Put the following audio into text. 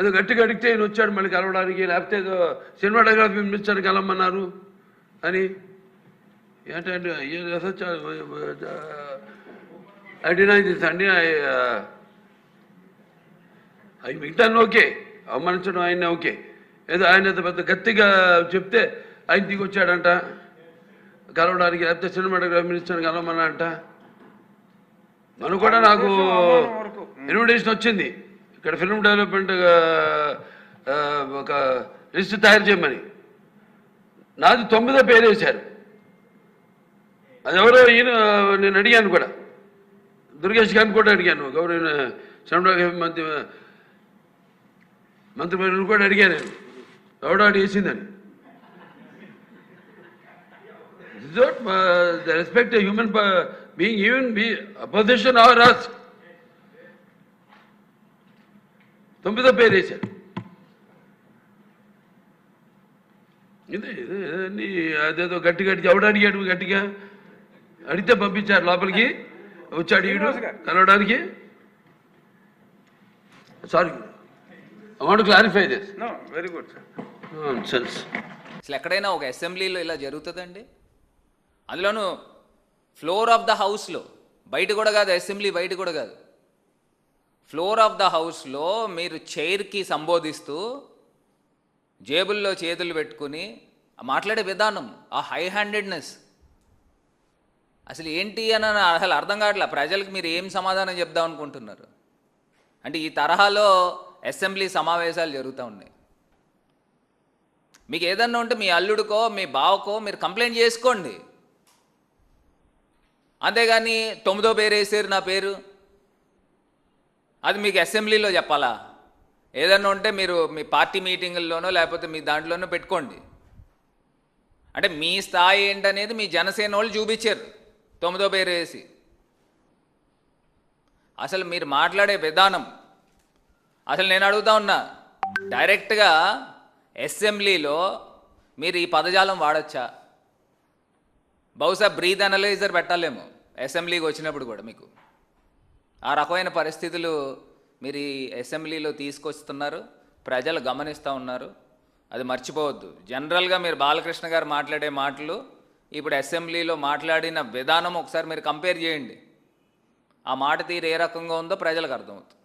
ఏదో గట్టిగా అడిగితే ఈయన వచ్చాడు మళ్ళీ కలవడానికి లేకపోతే ఏదో సినిమాటోగ్రఫీ మినిస్టర్ కలవమన్నారు అని. ఏంటంటే ఐ డినై దిస్ అండి. అవి మిగతాన్ని ఓకే అవమానించడం ఆయన ఓకే. ఏదో ఆయన పెద్ద గట్టిగా చెప్తే ఆయన దిగి వచ్చాడంట కలవడానికి లేకపోతే సినిమాటోగ్రఫీ మినిస్టర్ కలవమన్నా అంట మనం కూడా నాకు ఇన్విటేషన్ వచ్చింది. ఇక్కడ ఫిల్మ్ డెవలప్మెంట్ ఒక లిస్ట్ తయారు చేయమని. నాది తొమ్మిదో పేరు వేశారు. అది ఎవరో ఈయన నేను అడిగాను కూడా. దుర్గేష్ గారిని కూడా అడిగాను. గౌరవ సినిమాటోగ్రఫీ మంత్రి మంత్రి కూడా అడిగాను నేను. ఎవడో అడిగేసిందని the respect human being even be opposition are us తొమ్మిదో పేరు వేశారు. ఇదే అదేదో గట్టి గట్టి ఎవడు అడిగాడు గట్టిగా అడిగితే పంపించారు లోపలికి. వచ్చాడు ఈడు కలవడానికి. Sorry want clarify this no very good sir sense అసలు ఎక్కడైనా ఒక అసెంబ్లీలో ఇలా జరుగుతుందండి? అందులోనూ ఫ్లోర్ ఆఫ్ ద హౌస్లో బయట కూడా కాదు అసెంబ్లీ బయట కూడా కాదు. ఫ్లోర్ ఆఫ్ ద హౌస్లో మీరు చైర్కి సంబోధిస్తూ జేబుల్లో చేతులు పెట్టుకుని మాట్లాడే విధానం ఆ హై హ్యాండెడ్నెస్ అసలు ఏంటి అని అసలు అర్థం కావట్లే. ప్రజలకు మీరు ఏం సమాధానం చెప్దాం అనుకుంటున్నారు? అంటే ఈ తరహాలో అసెంబ్లీ సమావేశాలు జరుగుతూ ఉన్నాయి. మీకు ఏదన్నా ఉంటే మీ అల్లుడికో మీ బావకో మీరు కంప్లైంట్ చేసుకోండి. అంతేగాని తొమ్మిదో పేరు వేసారు నా పేరు. అది మీకు అసెంబ్లీలో చెప్పాలా? ఏదన్నా ఉంటే మీరు మీ పార్టీ మీటింగుల్లోనో లేకపోతే మీ దాంట్లోనో పెట్టుకోండి. అంటే మీ స్థాయి ఏంటనేది మీ జనసేన వాళ్ళు చూపించారు. తొమ్మిదో పేరు వేసి. అసలు మీరు మాట్లాడే విధానం. అసలు నేను అడుగుతా ఉన్నా డైరెక్ట్గా అసెంబ్లీలో మీరు ఈ పదజాలం వాడచ్చా? బహుశా బ్రీత్ అనలైజర్ పెట్టాలేమో అసెంబ్లీకి వచ్చినప్పుడు కూడా మీకు. ఆ రకమైన పరిస్థితులు మీరు ఈ అసెంబ్లీలో తీసుకొస్తున్నారు. ప్రజలు గమనిస్తూ ఉన్నారు. అది మర్చిపోవద్దు. జనరల్గా మీరు బాలకృష్ణ గారు మాట్లాడే మాటలు ఇప్పుడు అసెంబ్లీలో మాట్లాడిన విధానం ఒకసారి మీరు కంపేర్ చేయండి. ఆ మాట తీరు ఏ రకంగా ఉందో ప్రజలకు అర్థమవుతుంది.